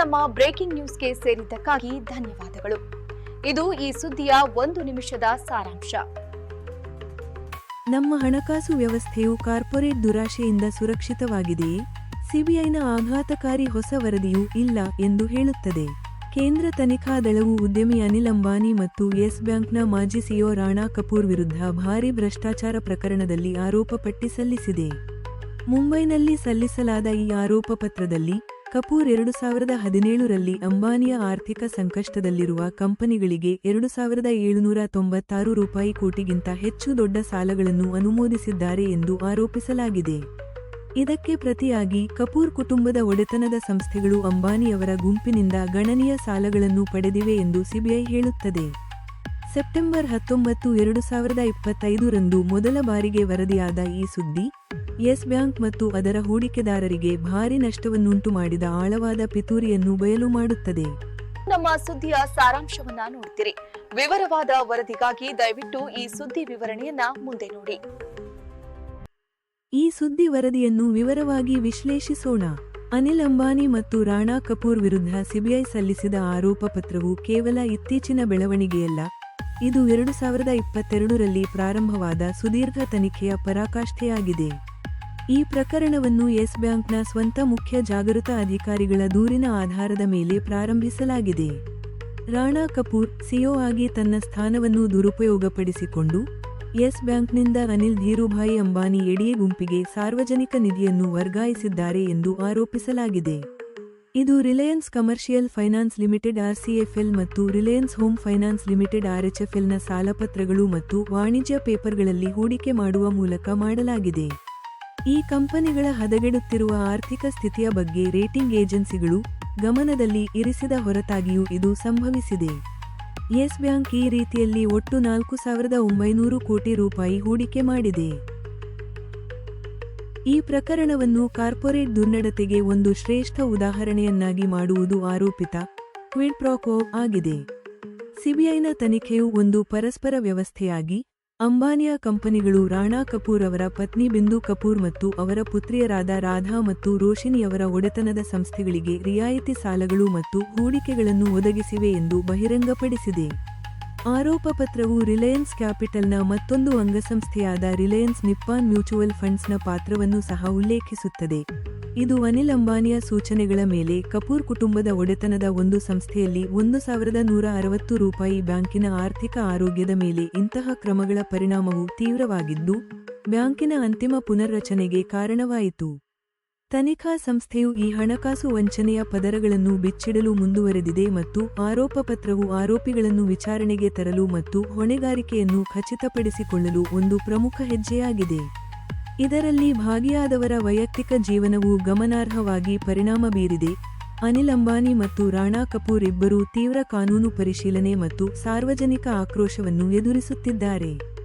ನಮ್ಮ ಬ್ರೇಕಿಂಗ್ ನ್ಯೂಸ್ಗೆ ಸೇರಿದ್ದಕ್ಕಾಗಿ ಧನ್ಯವಾದಗಳು. ಇದು ಈ ಸುದ್ದಿಯ ಒಂದು ನಿಮಿಷದ ಸಾರಾಂಶ. ನಮ್ಮ ಹಣಕಾಸು ವ್ಯವಸ್ಥೆಯು ಕಾರ್ಪೊರೇಟ್ ದುರಾಶೆಯಿಂದ ಸುರಕ್ಷಿತವಾಗಿದೆಯೇ? ಸಿಬಿಐನ ಆಘಾತಕಾರಿ ಹೊಸ ವರದಿಯು ಇಲ್ಲ ಎಂದು ಹೇಳುತ್ತದೆ. ಕೇಂದ್ರ ತನಿಖಾ ದಳವು ಉದ್ಯಮಿ ಅನಿಲ್ ಅಂಬಾನಿ ಮತ್ತು ಯೆಸ್ ಬ್ಯಾಂಕ್ನ ಮಾಜಿ ಸಿಒ ರಾಣಾ ಕಪೂರ್ ವಿರುದ್ಧ ಭಾರೀ ಭ್ರಷ್ಟಾಚಾರ ಪ್ರಕರಣದಲ್ಲಿ ಆರೋಪ ಪಟ್ಟಿ ಸಲ್ಲಿಸಿದೆ. ಮುಂಬೈನಲ್ಲಿ ಸಲ್ಲಿಸಲಾದ ಈ ಆರೋಪ ಪತ್ರದಲ್ಲಿ ಕಪೂರ್ ಎರಡು ಸಾವಿರದ ಹದಿನೇಳರಲ್ಲಿ ಅಂಬಾನಿಯ ಆರ್ಥಿಕ ಸಂಕಷ್ಟದಲ್ಲಿರುವ ಕಂಪನಿಗಳಿಗೆ ಎರಡು ಸಾವಿರದ ಏಳುನೂರ ತೊಂಬತ್ತಾರು ರೂಪಾಯಿ ಕೋಟಿಗಿಂತ ಹೆಚ್ಚು ದೊಡ್ಡ ಸಾಲಗಳನ್ನು ಅನುಮೋದಿಸಿದ್ದಾರೆ ಎಂದು ಆರೋಪಿಸಲಾಗಿದೆ. ಇದಕ್ಕೆ ಪ್ರತಿಯಾಗಿ ಕಪೂರ್ ಕುಟುಂಬದ ಒಡೆತನದ ಸಂಸ್ಥೆಗಳು ಅಂಬಾನಿಯವರ ಗುಂಪಿನಿಂದ ಗಣನೀಯ ಸಾಲಗಳನ್ನು ಪಡೆದಿವೆ ಎಂದು ಸಿಬಿಐ ಹೇಳುತ್ತದೆ. ಸೆಪ್ಟೆಂಬರ್ ಹತ್ತೊಂಬತ್ತು ಎರಡು ಸಾವಿರದ ಇಪ್ಪತ್ತೈದರಂದು ಮೊದಲ ಬಾರಿಗೆ ವರದಿಯಾದ ಈ ಸುದ್ದಿ ಯೆಸ್ ಬ್ಯಾಂಕ್ ಮತ್ತು ಅದರ ಹೂಡಿಕೆದಾರರಿಗೆ ಭಾರಿ ನಷ್ಟವನ್ನುಂಟು ಮಾಡಿದ ಆಳವಾದ ಪಿತೂರಿಯನ್ನು ಬಯಲು ಮಾಡುತ್ತದೆ. ನಮ್ಮ ಸುದ್ದಿಯ ಸಾರಾಂಶವನ್ನ ನೋಡ್ತೀರಿ. ವಿವರವಾದ ವರದಿಗಾಗಿ ದಯವಿಟ್ಟು ಈ ಸುದ್ದಿ ವಿವರಣೆಯನ್ನ ಮುಂದೆ ನೋಡಿ. ಈ ಸುದ್ದಿ ವರದಿಯನ್ನು ವಿವರವಾಗಿ ವಿಶ್ಲೇಷಿಸೋಣ. ಅನಿಲ್ ಅಂಬಾನಿ ಮತ್ತು ರಾಣಾ ಕಪೂರ್ ವಿರುದ್ಧ ಸಿಬಿಐ ಸಲ್ಲಿಸಿದ ಆರೋಪ ಪತ್ರವು ಕೇವಲ ಇತ್ತೀಚಿನ ಬೆಳವಣಿಗೆಯಲ್ಲ ಇದು ಎರಡು ಸಾವಿರದ ಇಪ್ಪತ್ತೆರಡರಲ್ಲಿ ಪ್ರಾರಂಭವಾದ ಸುದೀರ್ಘ ತನಿಖೆಯ ಪರಾಕಾಷ್ಠೆಯಾಗಿದೆ. ಈ ಪ್ರಕರಣವನ್ನು ಯೆಸ್ ಬ್ಯಾಂಕ್ನ ಸ್ವಂತ ಮುಖ್ಯ ಜಾಗೃತ ಅಧಿಕಾರಿಗಳ ದೂರಿನ ಆಧಾರದ ಮೇಲೆ ಪ್ರಾರಂಭಿಸಲಾಗಿದೆ. ರಾಣಾ ಕಪೂರ್, ಸಿಒ ಆಗಿ ತನ್ನ ಸ್ಥಾನವನ್ನು ದುರುಪಯೋಗಪಡಿಸಿಕೊಂಡು ಯೆಸ್ ಬ್ಯಾಂಕ್ನಿಂದ ಅನಿಲ್ ಧೀರುಭಾಯಿ ಅಂಬಾನಿ ಎಡಿಯ ಗುಂಪಿಗೆ ಸಾರ್ವಜನಿಕ ನಿಧಿಯನ್ನು ವರ್ಗಾಯಿಸಿದ್ದಾರೆ ಎಂದು ಆರೋಪಿಸಲಾಗಿದೆ. ಇದು Reliance commercial finance limited RCFL ಮತ್ತು ರಿಲಯನ್ಸ್ ಹೋಮ್ ಫೈನಾನ್ಸ್ ಲಿಮಿಟೆಡ್ ಆರ್ಎಚ್ಎಫ್ಎಲ್ನ ಸಾಲಪತ್ರಗಳು ಮತ್ತು ವಾಣಿಜ್ಯ ಪೇಪರ್ಗಳಲ್ಲಿ ಹೂಡಿಕೆ ಮಾಡುವ ಮೂಲಕ ಮಾಡಲಾಗಿದೆ. ಈ ಕಂಪನಿಗಳ ಹದಗೆಡುತ್ತಿರುವ ಆರ್ಥಿಕ ಸ್ಥಿತಿಯ ಬಗ್ಗೆ ರೇಟಿಂಗ್ ಏಜೆನ್ಸಿಗಳು ಗಮನದಲ್ಲಿ ಇರಿಸಿದ ಹೊರತಾಗಿಯೂ ಇದು ಸಂಭವಿಸಿದೆ. ಯೆಸ್ ಬ್ಯಾಂಕ್ ಈ ರೀತಿಯಲ್ಲಿ ಒಟ್ಟು ನಾಲ್ಕು ಸಾವಿರದ ಒಂಬೈನೂರು ಕೋಟಿ ರೂಪಾಯಿ ಹೂಡಿಕೆ ಮಾಡಿದೆ. ಈ ಪ್ರಕರಣವನ್ನು ಕಾರ್ಪೊರೇಟ್ ದುರ್ನಡತೆಗೆ ಒಂದು ಶ್ರೇಷ್ಠ ಉದಾಹರಣೆಯನ್ನಾಗಿ ಮಾಡುವುದು ಆರೋಪಿತ ಕ್ವಿಡ್ ಪ್ರಾಕೋ ಆಗಿದೆ. ಸಿಬಿಐನ ತನಿಖೆಯು ಒಂದು ಪರಸ್ಪರ ವ್ಯವಸ್ಥೆಯಾಗಿ ಅಂಬಾನಿಯ ಕಂಪನಿಗಳು ರಾಣಾ ಕಪೂರ್ ಅವರ ಪತ್ನಿ ಬಿಂದು ಕಪೂರ್ ಮತ್ತು ಅವರ ಪುತ್ರಿಯರಾದ ರಾಧಾ ಮತ್ತು ರೋಶಿನಿಯವರ ಒಡೆತನದ ಸಂಸ್ಥೆಗಳಿಗೆ ರಿಯಾಯಿತಿ ಸಾಲಗಳು ಮತ್ತು ಹೂಡಿಕೆಗಳನ್ನು ಒದಗಿಸಿವೆ ಎಂದು ಬಹಿರಂಗಪಡಿಸಿದೆ. ಆರೋಪ ಪತ್ರವು ರಿಲಯನ್ಸ್ ಕ್ಯಾಪಿಟಲ್ನ ಮತ್ತೊಂದು ಅಂಗಸಂಸ್ಥೆಯಾದ ರಿಲಯನ್ಸ್ ನಿಪ್ಪಾನ್ ಮ್ಯೂಚುವಲ್ ಫಂಡ್ಸ್ನ ಪಾತ್ರವನ್ನು ಸಹ ಉಲ್ಲೇಖಿಸುತ್ತದೆ. ಇದು ಅನಿಲ್ ಅಂಬಾನಿಯ ಸೂಚನೆಗಳ ಮೇಲೆ ಕಪೂರ್ ಕುಟುಂಬದ ಒಡೆತನದ ಒಂದು ಸಂಸ್ಥೆಯಲ್ಲಿ ಒಂದು ಸಾವಿರದ ನೂರ ಅರವತ್ತು ರೂಪಾಯಿ ಬ್ಯಾಂಕಿನ ಆರ್ಥಿಕ ಆರೋಗ್ಯದ ಮೇಲೆ ಇಂತಹ ಕ್ರಮಗಳ ಪರಿಣಾಮವು ತೀವ್ರವಾಗಿದ್ದು, ಬ್ಯಾಂಕಿನ ಅಂತಿಮ ಪುನರ್ರಚನೆಗೆ ಕಾರಣವಾಯಿತು. ತನಿಖಾ ಸಂಸ್ಥೆಯು ಈ ಹಣಕಾಸು ವಂಚನೆಯ ಪದರಗಳನ್ನು ಬಿಚ್ಚಿಡಲು ಮುಂದುವರೆದಿದೆ ಮತ್ತು ಆರೋಪ ಪತ್ರವು ಆರೋಪಿಗಳನ್ನು ವಿಚಾರಣೆಗೆ ತರಲು ಮತ್ತು ಹೊಣೆಗಾರಿಕೆಯನ್ನು ಖಚಿತಪಡಿಸಿಕೊಳ್ಳಲು ಒಂದು ಪ್ರಮುಖ ಹೆಜ್ಜೆಯಾಗಿದೆ. ಇದರಲ್ಲಿ ಭಾಗಿಯಾದವರ ವೈಯಕ್ತಿಕ ಜೀವನವು ಗಮನಾರ್ಹವಾಗಿ ಪರಿಣಾಮ ಬೀರಿದೆ. ಅನಿಲ್ ಅಂಬಾನಿ ಮತ್ತು ರಾಣಾ ಕಪೂರ್ ಇಬ್ಬರೂ ತೀವ್ರ ಕಾನೂನು ಪರಿಶೀಲನೆ ಮತ್ತು ಸಾರ್ವಜನಿಕ ಆಕ್ರೋಶವನ್ನು ಎದುರಿಸುತ್ತಿದ್ದಾರೆ.